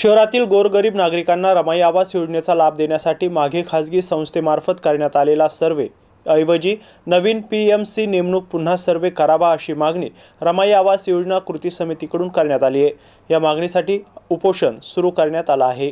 शहरातील गोरगरीब नागरिकांना रमाई आवास योजनेचा लाभ देण्यासाठी मागे खाजगी संस्थेमार्फत करण्यात आलेला सर्वे ऐवजी नवीन पी एम सी नेमणूक पुन्हा सर्वे करावा अशी मागणी रमाई आवास योजना कृती समितीकडून करण्यात आली आहे. या मागणीसाठी उपोषण सुरू करण्यात आलं आहे.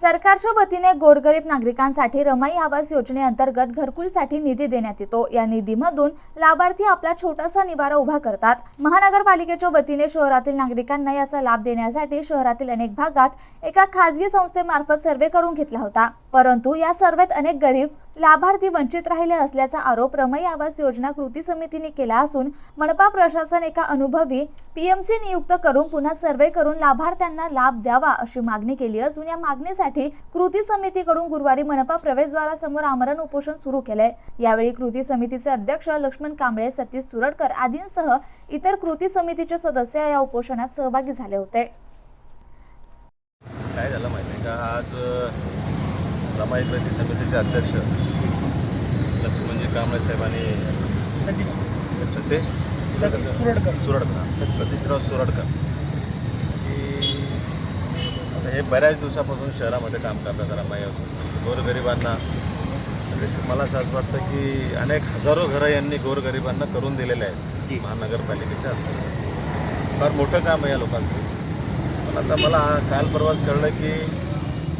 सरकारच्या वतीने गोरगरीब नागरिकांसाठी रमाई आवास योजनेअंतर्गत घरकुलसाठी निधी देण्यात येतो. या निधीमधून लाभार्थी आपला छोटासा निवारा उभा करतात. महानगरपालिकेच्या वतीने शहरातील नागरिकांना याचा लाभ देण्यासाठी शहरातील अनेक भागात एका खासगी संस्थेमार्फत सर्वे करून घेतला होता. परंतु या सर्वेत अनेक गरीब लाभार्थी वंचित राहिले असल्याचा आरोप रमई आवास योजना कृती समितीने केला असून मनपा प्रशासन एका अनुभवी पीएमसी नियुक्त करून पुन्हा सर्वे करून लाभार्थ्यांना लाभ द्यावा अशी मागणी केली असून या मागणीसाठी कृती समितीकडून गुरुवारी मनपा प्रवेशद्वारासमोर आमरण उपोषण सुरू केलंय. यावेळी कृती समितीचे अध्यक्ष लक्ष्मण कांबळे सतीश सुरडकर आदींसह इतर कृती समितीचे सदस्य या उपोषणात सहभागी झाले होते. काय झालं माहिती का? आज रमाई कृती समितीचे अध्यक्ष लक्ष्मणजी कांबळे साहेबांनी सतीश सुरडकर. सुरडकर. सतीशराव सुरडकर. की आता हे बऱ्याच दिवसापासून शहरामध्ये काम करतात रमाई हाऊस गोरगरिबांना. मला असं वाटतं की अनेक हजारो घरं यांनी गोरगरिबांना करून दिलेले आहेत महानगरपालिकेच्या. फार मोठं काम आहे या लोकांचं. पण आता मला काल परवाच कळलं की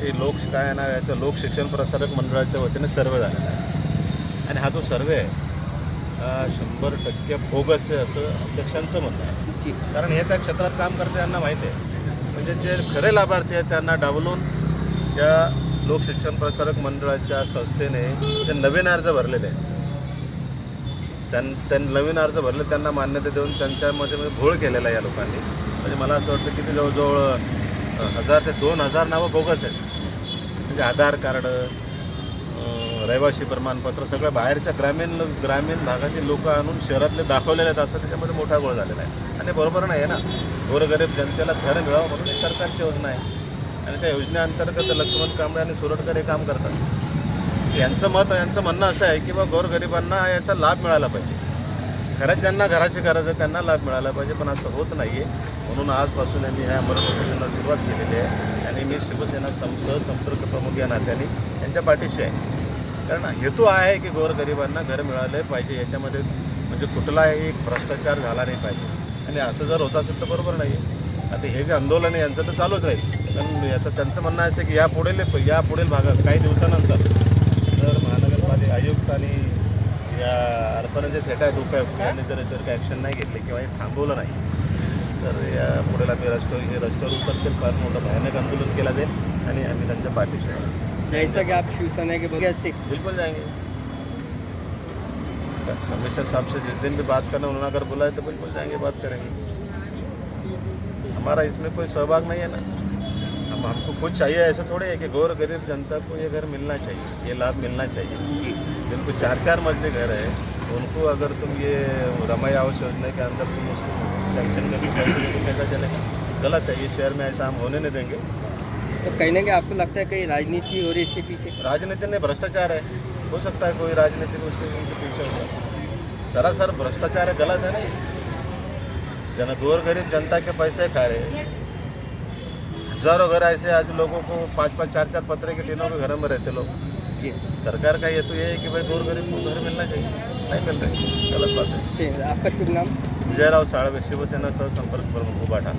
हे लोक काय आहे ना याचं लोकशिक्षण प्रसारक मंडळाच्या वतीने सर्वे झालेला आहे. आणि हा जो सर्वे आहे शंभर टक्के बोगस आहे असं अध्यक्षांचं म्हणणं आहे. कारण हे त्या क्षेत्रात काम करते यांना माहिती आहे. म्हणजे जे खरे लाभार्थी आहेत त्यांना डावलून त्या लोकशिक्षण प्रसारक मंडळाच्या संस्थेने जे नवीन अर्ज भरलेले आहेत. त्यां नवीन अर्ज भरले त्यांना मान्यता देऊन त्यांच्यामध्ये म्हणजे घोळ केलेला आहे या लोकांनी. म्हणजे मला असं वाटतं की ते जवळजवळ हजार ते दोन हजार नावं बोगस आहेत. म्हणजे आधार कार्ड रहिवासी प्रमाणपत्र सगळं बाहेरच्या ग्रामीण ग्रामीण भागातील लोक आणून शहरातले दाखवलेले आहेत. असं त्याच्यामध्ये मोठा गोळ झालेला आहे. आणि बरोबर नाही आहे ना? गोरगरीब जनतेला घर मिळावं म्हणून ही सरकारची योजना आहे. आणि त्या योजनेअंतर्गत लक्ष्मण कांबळे आणि सुरटकर हे काम करतात. यांचं मत यांचं म्हणणं असं आहे की बा गोरगरिबांना याचा लाभ मिळाला पाहिजे. खरंच ज्यांना घराची गरज आहे त्यांना लाभ मिळाला पाहिजे पण असं होत नाही आहे म्हणून आजपासून यांनी ह्या मरण सुरुवात केलेली आहे. आणि मी शिवसेना सं सहसंपर्क प्रमुख या नात्याने यांच्या पाठीशी आहे. कारण हेतू आहे की गोरगरिबांना घर मिळाले पाहिजे. याच्यामध्ये म्हणजे कुठलाही भ्रष्टाचार झाला नाही पाहिजे. आणि असं जर होत असेल तर बरोबर नाही आहे आता हे जे आंदोलन आहे यांचं तर चालूच राहील. पण आता त्यांचं म्हणणं असं की या पुढील या पुढील भागात काही दिवसानंतर जर महानगरपालिका आयुक्त आणि या अर्पणाचे थेट आहेत उपायुक्त यांनी जर याच्यावर काही ॲक्शन नाही घेतली किंवा हे थांबवलं नाही तर या पुढेला आम्ही रस्त्यावर रस्त्यावर उतरतील फार मोठं भयानक आंदोलन केलं जाईल आणि आम्ही त्यांच्या पाठीशी. जैसा कि आप शिवसेना के बगे बिल्कुल जाएँगे कमिश्नर साहब से जिस दिन भी बात करना उन्होंने अगर बुलाए तो बिल्कुल जाएँगे बात करेंगे. हमारा इसमें कोई सहभाग नहीं है ना। हम हमको कुछ चाहिए ऐसा थोड़े है कि गौर गरीब जनता को ये घर मिलना चाहिए ये लाभ मिलना चाहिए। जिनको चार चार मंजिले घर है उनको अगर तुम ये रमाई आवास योजना के अंदर तुम उसको सेंक्शन में भी तो कैसा चलेगा गलत है ये शहर में ऐसा हम होने नहीं देंगे। तो कहीं ना कहीं आपको लगता है कहीं राजनीति हो रही है इसके पीछे? राजनीति में भ्रष्टाचार है। हो सकता है कोई राजनीति उसके उनके पीछे होगा सरासर भ्रष्टाचार है गलत है नहीं। जन गोर गरीब जनता के पैसे खा रहे हैं। हज़ारों घर ऐसे आज लोगों को पाँच पाँच चार चार पत्रे के टीनों के घरों में रहते लोग। जी. सरकार का ये तो ये है कि भाई गोर गरीब को घर मिलना चाहिए नहीं मिल रहे गलत बात है है आपका शुभ नाम? विजयराव साळवे शिवसेना सहसंपर्क प्रमुख उबाटा.